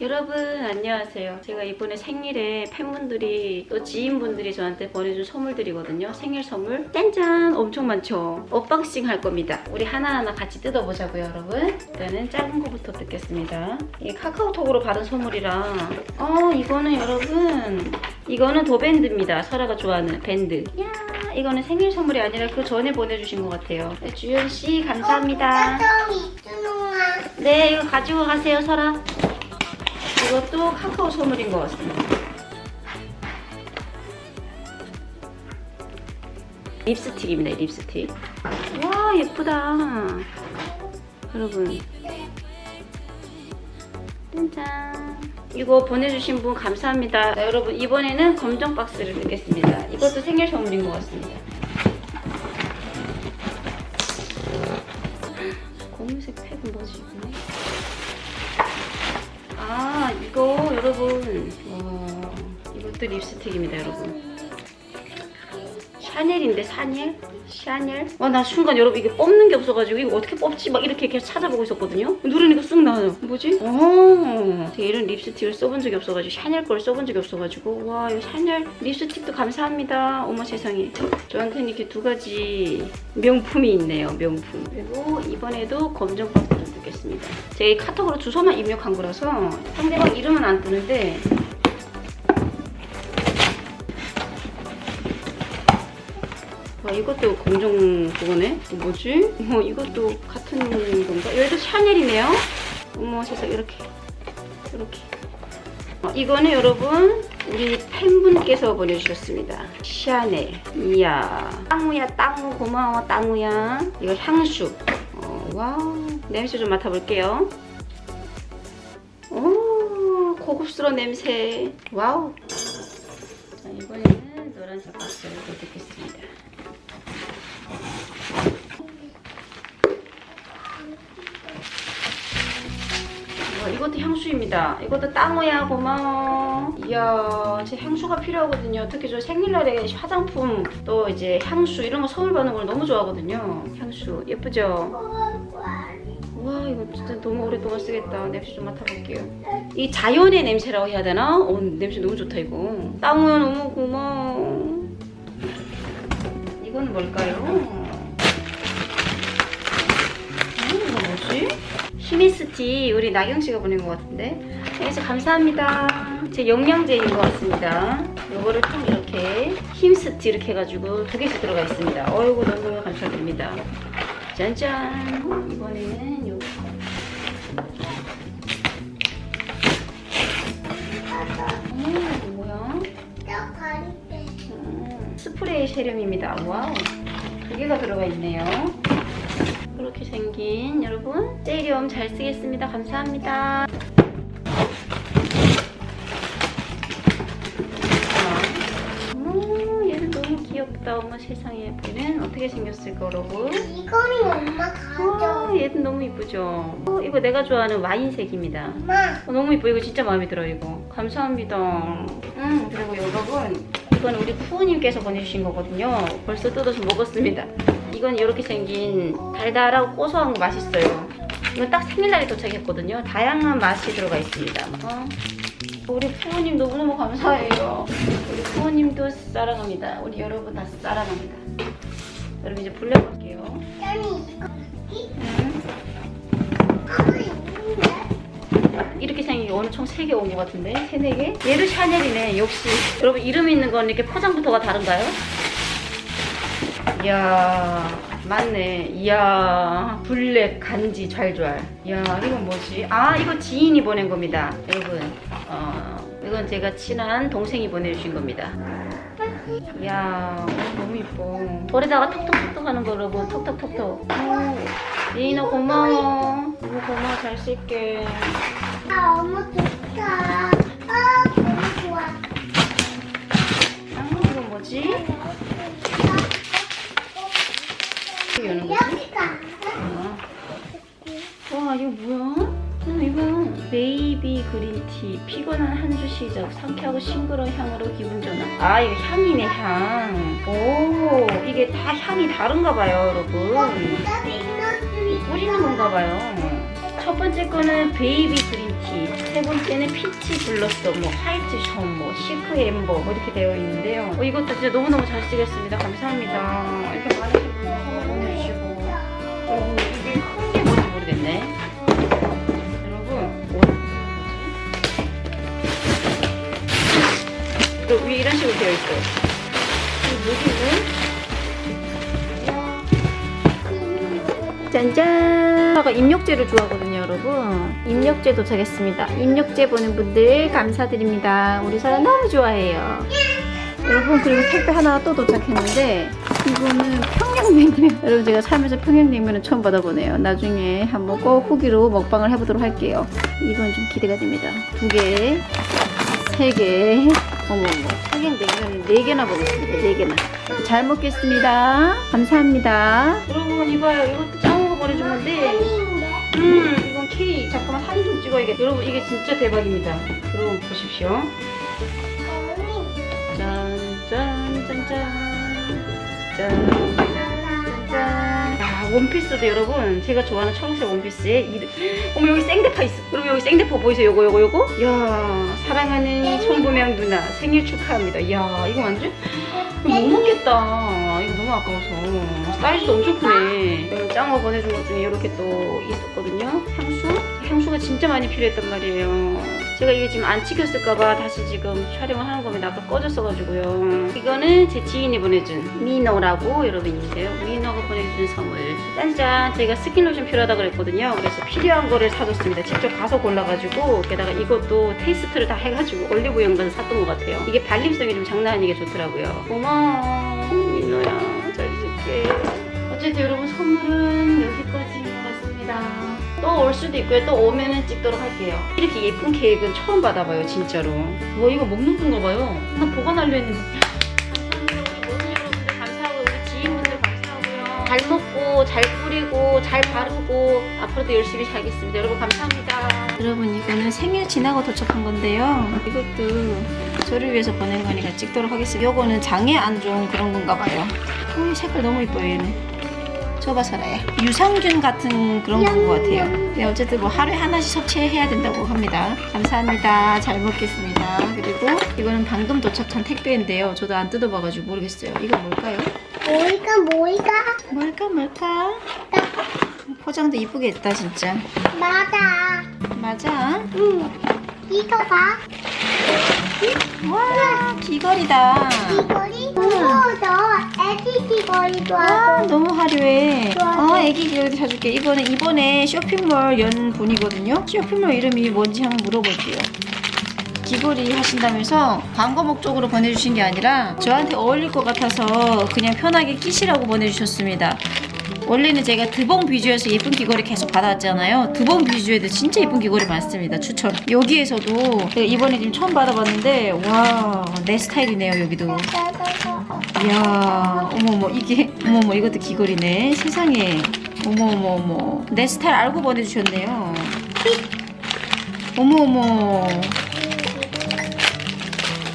여러분 안녕하세요. 제가 이번에 생일에 팬분들이 또 지인분들이 저한테 보내준 선물들이거든요. 생일 선물 짠짠 엄청 많죠. 언박싱 할 겁니다. 우리 하나하나 같이 뜯어보자고요 여러분. 일단은 작은 거부터 뜯겠습니다. 이게 카카오톡으로 받은 선물이라 어 이거는 여러분 이거는 도밴드입니다. 설아가 좋아하는 밴드. 야 이거는 생일 선물이 아니라 그 전에 보내주신 것 같아요. 네, 주연씨 감사합니다. 네, 이거 가지고 가세요, 설아. 이것도 카카오 선물인 것 같습니다. 립스틱입니다, 립스틱. 와, 예쁘다. 여러분. 짠짠. 이거 보내주신 분 감사합니다. 자, 여러분, 이번에는 검정 박스를 넣겠습니다. 이것도 생일 선물인 것 같습니다. 이것도 립스틱입니다 여러분. 샤넬인데 샤넬? 샤넬? 와 나 순간 여러분 이게 뽑는 게 없어가지고 이거 어떻게 뽑지? 막 이렇게 계속 찾아보고 있었거든요. 누르니까 쑥 나와요. 뭐지? 어. 제가 이런 립스틱을 써본 적이 없어가지고 샤넬 걸 써본 적이 없어가지고. 와 이거 샤넬 립스틱도 감사합니다. 어머 세상에. 저한테는 이렇게 두 가지 명품이 있네요 명품. 그리고 이번에도 검정 박스를 뜯겠습니다. 이 카톡으로 주소만 입력한 거라서 상대방 이름은 안 뜨는데 와 이것도 공정 그거네? 어, 뭐지? 어 이것도 같은 건가? 얘도 샤넬이네요? 어머 세상 이렇게. 이렇게. 어, 이거는 여러분 우리 팬분께서 보내주셨습니다. 샤넬. 이야. 땅우야 땅우. 고마워 땅우야. 이거 향수. 어, 와우. 냄새 좀 맡아볼게요. 오 고급스러운 냄새. 와우. 자 이번에는 노란색 박스를 또 뜯겠습니다 와, 이것도 향수입니다. 이것도 땅우야 고마워. 이야, 제 향수가 필요하거든요. 특히 저 생일날에 화장품 또 이제 향수 이런 거 선물 받는 걸 너무 좋아하거든요. 향수 예쁘죠? 와 이거 진짜 너무 오랫동안 쓰겠다. 냄새 좀 맡아볼게요. 이 자연의 냄새라고 해야 되나? 어, 냄새 너무 좋다 이거. 땅우야 너무 고마워. 이건 뭘까요? 음, 이거 뭐지? 히미스티 우리 나경 씨가 보낸 것 같은데. 그래서 감사합니다. 제 영양제인 것 같습니다. 요거를 좀 이렇게 힘스티 이렇게 해가지고 두 개씩 들어가 있습니다. 어이구 너무 감사드립니다. 짠짠. 이번에는 요거. 음, 이거 뭐야? 음, 스프레이 세럼입니다. 와우. 두 개가 들어가 있네요. 그렇게 생긴 여러분 세리움 잘 쓰겠습니다. 감사합니다. 음, 얘는 너무 귀엽다. 어머 세상에. 얘는 어떻게 생겼을까 여러분? 이거는 엄마 가져 와, 얘는 너무 이쁘죠? 어, 이거 내가 좋아하는 와인색입니다. 엄마 어, 너무 이뻐. 이거 진짜 마음에 들어 이거. 감사합니다. 음 그리고 여러분 이건 우리 쿠우님께서 보내주신 거거든요. 벌써 뜯어서 먹었습니다. 이건 이렇게 생긴 달달하고 고소한 거 맛있어요. 이건 딱 생일날에 도착했거든요. 다양한 맛이 들어가 있습니다. 어? 우리 부모님 너무너무 감사해요. 우리 부모님도 사랑합니다. 우리 여러분 다 사랑합니다. 여러분 이제 불려볼게요. 이렇게 생긴 게 오늘 총 3개 온 것 같은데? 3, 4개? 얘도 샤넬이네 역시 여러분 이름 있는 건 이렇게 포장부터가 다른가요? 이야 맞네. 이야 블랙 간지 잘잘 이야 이건 뭐지? 아 이거 지인이 보낸 겁니다. 여러분 어, 이건 제가 친한 동생이 보내주신 겁니다. 이야 너무 이뻐. 볼에다가 톡톡톡톡 하는 거 여러분 톡톡톡톡. 오, 예인아 고마워. 너무 고마워. 잘 쓸게. 아 엄마 좋다. 아 너무 좋아. 아, 이건 뭐지? 이게 여는 거지? 아. 와, 이거 뭐야? 어, 이거 베이비 그린티 피곤한 한 주 시작 상쾌하고 싱그러운 향으로 기분 전환 아 이거 향이네 향오 이게 다 향이 다른가 봐요 여러분 이거 뿌리는 건가 봐요 첫 번째 거는 베이비 그린티 세 번째는 피치 블러썸, 뭐 화이트 션, 뭐 시크 엠버 뭐 이렇게 되어 있는데요. 어, 이것도 진짜 너무너무 잘 쓰겠습니다. 감사합니다. 이렇게 많은 또 위에 이런 식으로 되어 있어요. 여기는 짠짠! 제가 입력제를 좋아하거든요, 여러분. 입력제 도착했습니다. 입력제 보는 분들 감사드립니다. 우리 사람 너무 좋아해요. 여러분, 그리고 택배 하나 또 도착했는데, 이거는 평양냉면. 여러분, 제가 살면서 평양냉면은 처음 받아보네요. 나중에 한번 꼭 후기로 먹방을 해보도록 할게요. 이건 좀 기대가 됩니다. 두 개, 세 개, 어머머, 평양냉면을 네 개나 먹었습니다. 네 개나. 잘 먹겠습니다. 감사합니다. 여러분, 이봐요. 이것도 짱거 보내준 건데, 음, 이건 케이크. 잠깐만 사진 좀 찍어야겠다. 여러분, 이게 진짜 대박입니다. 여러분, 보십시오. 짠, 짠, 짠, 짠. 짠, 짠. 아, 원피스도 여러분, 제가 좋아하는 초록색 원피스에 이름. 어머, 여기 생대파 있어. 여러분, 여기 생대파 보이세요? 요거, 요거, 요거? 이야, 사랑하는 청보명 누나, 생일 축하합니다. 이야, 이거 완전. 이거 못 먹겠다. 이거 너무 아까워서. 사이즈도 엄청 크네. 짱어 보내준 것 중에 이렇게 또 있었거든요. 향수? 향수가 진짜 많이 필요했단 말이에요. 제가 이게 지금 안 찍혔을까봐 다시 지금 촬영을 하는 겁니다. 아까 꺼졌어가지고요. 이거는 제 지인이 보내준 미노라고 여러분 있는데요. 미노가 보내준 선물. 짠짠! 제가 스킨로션 필요하다 그랬거든요. 그래서 필요한 거를 사줬습니다. 직접 가서 골라가지고 게다가 이것도 테이스트를 다 해가지고 올리브영 가서 샀던 것 같아요. 이게 발림성이 좀 장난 아니게 좋더라고요. 고마워 민호야. 잘 쓸게. 어쨌든 여러분 선물은 여기 수도 있고요. 또 오면은 찍도록 할게요. 이렇게 예쁜 케이크는 처음 받아봐요, 진짜로. 뭐 이거 먹는 건가 봐요. 나 보관하려 했는데. 감사합니다. 우리 모든 여러분들 감사하고 우리 지인분들 감사하고요. 잘 먹고 잘 뿌리고 잘 바르고 앞으로도 열심히 살겠습니다. 여러분 감사합니다. 여러분 이거는 생일 지나고 도착한 건데요. 이것도 저를 위해서 보낸 거니까 찍도록 하겠습니다. 이거는 장애 안 좋은 그런 건가 봐요. 어, 색깔 너무 이뻐요 얘는. 설아야. 유산균 같은 그런 건 것 같아요. 네, 어쨌든 뭐 하루에 하나씩 섭취해야 된다고 합니다. 감사합니다. 잘 먹겠습니다. 그리고 이거는 방금 도착한 택배인데요. 저도 안 뜯어봐가지고 모르겠어요. 이거 뭘까요? 뭐이가 뭐이가 뭘까 뭘까? 포장도 이쁘게 했다 진짜. 맞아 맞아. 응 이거 봐 와 귀걸이다. 귀걸이 무 서워서 애기 귀걸이 좋아서 아 너무 화려해. 어 애기 귀걸이 사줄게. 이거는 이번에 쇼핑몰 연 분이거든요. 쇼핑몰 이름이 뭔지 한번 물어볼게요. 귀걸이 하신다면서 광고 목적으로 보내주신 게 아니라 저한테 어울릴 것 같아서 그냥 편하게 끼시라고 보내주셨습니다. 원래는 제가 드봉 비주에서 예쁜 귀걸이 계속 받아왔잖아요. 드봉 비주에도 진짜 예쁜 귀걸이 많습니다. 추천. 여기에서도 제가 이번에 지금 처음 받아봤는데 와 내 스타일이네요 여기도. 이야 어머어머 이게 어머어머 이것도 귀걸이네 세상에 어머어머어머 내 스타일 알고 보내주셨네요 어머어머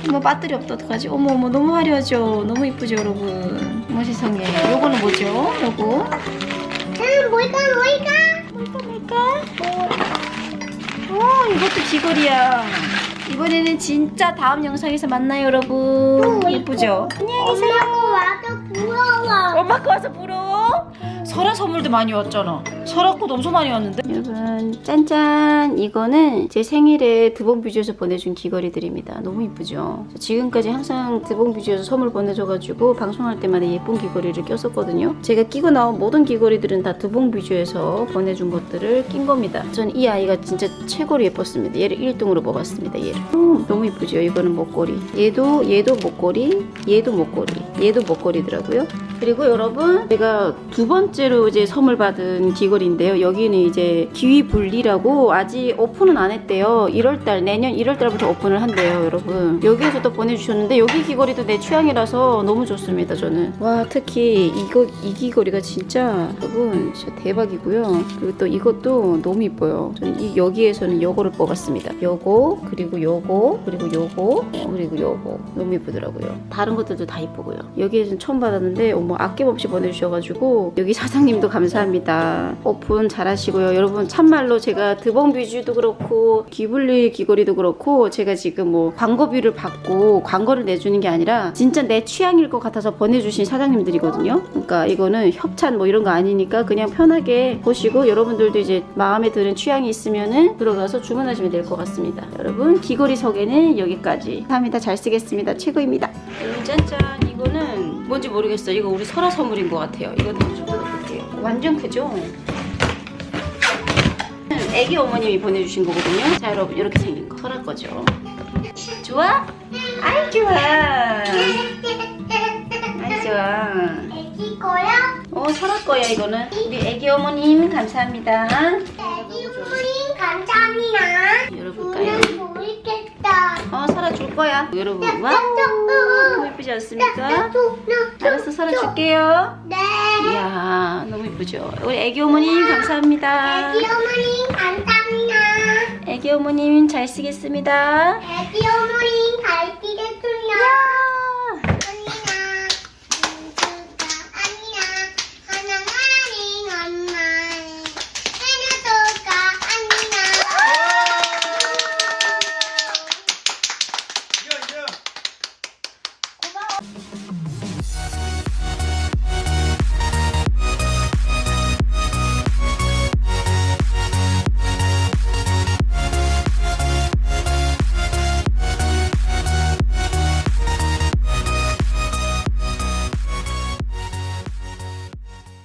어머 배터리 없다 어떡하지 어머어머 너무 화려하죠 너무 이쁘죠 여러분 어머 세상에 요거는 뭐죠? 요거? 응 뭐이가 뭐이가 뭘까 뭘까? 어 이것도 귀걸이야. 이번에는 진짜 다음 영상에서 만나요 여러분. 예쁘죠? 안녕히 계세요 엄마가 와도 부러워. 엄마 거 와서 부러워? 설아 선물도 많이 왔잖아. 설아 것도 엄청 많이 왔는데. 여러분 짠짠 이거는 제 생일에 드봉뷰즈에서 보내준 귀걸이들입니다. 너무 이쁘죠? 지금까지 항상 드봉뷰즈에서 선물 보내줘가지고 방송할 때마다 예쁜 귀걸이를 꼈었거든요. 제가 끼고 나온 모든 귀걸이들은 다 드봉뷰즈에서 보내준 것들을 낀 겁니다. 전 이 아이가 진짜 최고로 예뻤습니다. 얘를 1등으로 먹었습니다. 얘를. 음, 너무 이쁘죠? 이거는 목걸이. 얘도 얘도 목걸이, 얘도 목걸이, 얘도 목걸이더라고요. 그리고 여러분 제가 두 번째로 이제 선물 받은 귀걸이인데요. 여기는 이제 기위 분리라고 아직 오픈은 안 했대요. 1월달 내년 1월달부터 오픈을 한대요, 여러분. 여기에서 또 보내주셨는데 여기 귀걸이도 내 취향이라서 너무 좋습니다, 저는. 와 특히 이거 이 귀걸이가 진짜 여러분 진짜 대박이고요. 그리고 또 이것도 너무 이뻐요. 저는 이 여기에서는 요거를 뽑았습니다. 요거 그리고 요거 그리고 요거 어, 그리고 요거 너무 이쁘더라고요. 다른 것들도 다 이쁘고요. 여기에서는 처음 받았는데 뭐 아낌없이 보내주셔가지고 여기 사장님도 감사합니다. 오픈 잘하시고요. 여러분 참말로 제가 드봉비주도 그렇고 기블리 귀걸이도 그렇고 제가 지금 뭐 광고비를 받고 광고를 내주는 게 아니라 진짜 내 취향일 것 같아서 보내주신 사장님들이거든요. 그러니까 이거는 협찬 뭐 이런 거 아니니까 그냥 편하게 보시고 여러분들도 이제 마음에 드는 취향이 있으면은 들어가서 주문하시면 될 것 같습니다. 여러분 귀걸이 소개는 여기까지. 감사합니다. 잘 쓰겠습니다. 최고입니다. 음, 짠짠 이거는 뭔지 모르겠어요. 이거 우리 설아 선물인 것 같아요. 이거는 좀 뜯어볼게요. 완전 크죠? 애기 어머님이 보내주신 거거든요. 자 여러분 이렇게 생긴 거 설아 거죠. 좋아? 아이 좋아. 아이 좋아. 애기 거야? 어 설아 거야 이거는. 우리 애기 어머님 감사합니다. 애기 우리 감사합니다. 열어볼까요? 오늘 모르겠다. 어 설아 줄 거야. 여러분 너무 예쁘지 않습니까? 알았어 설아 줄게요. 네. 이야 너무 예쁘죠. 우리 애기 어머님 감사합니다. 애기 어머니 감사합니다. 애기 어머님 잘 쓰겠습니다. 애기 어머니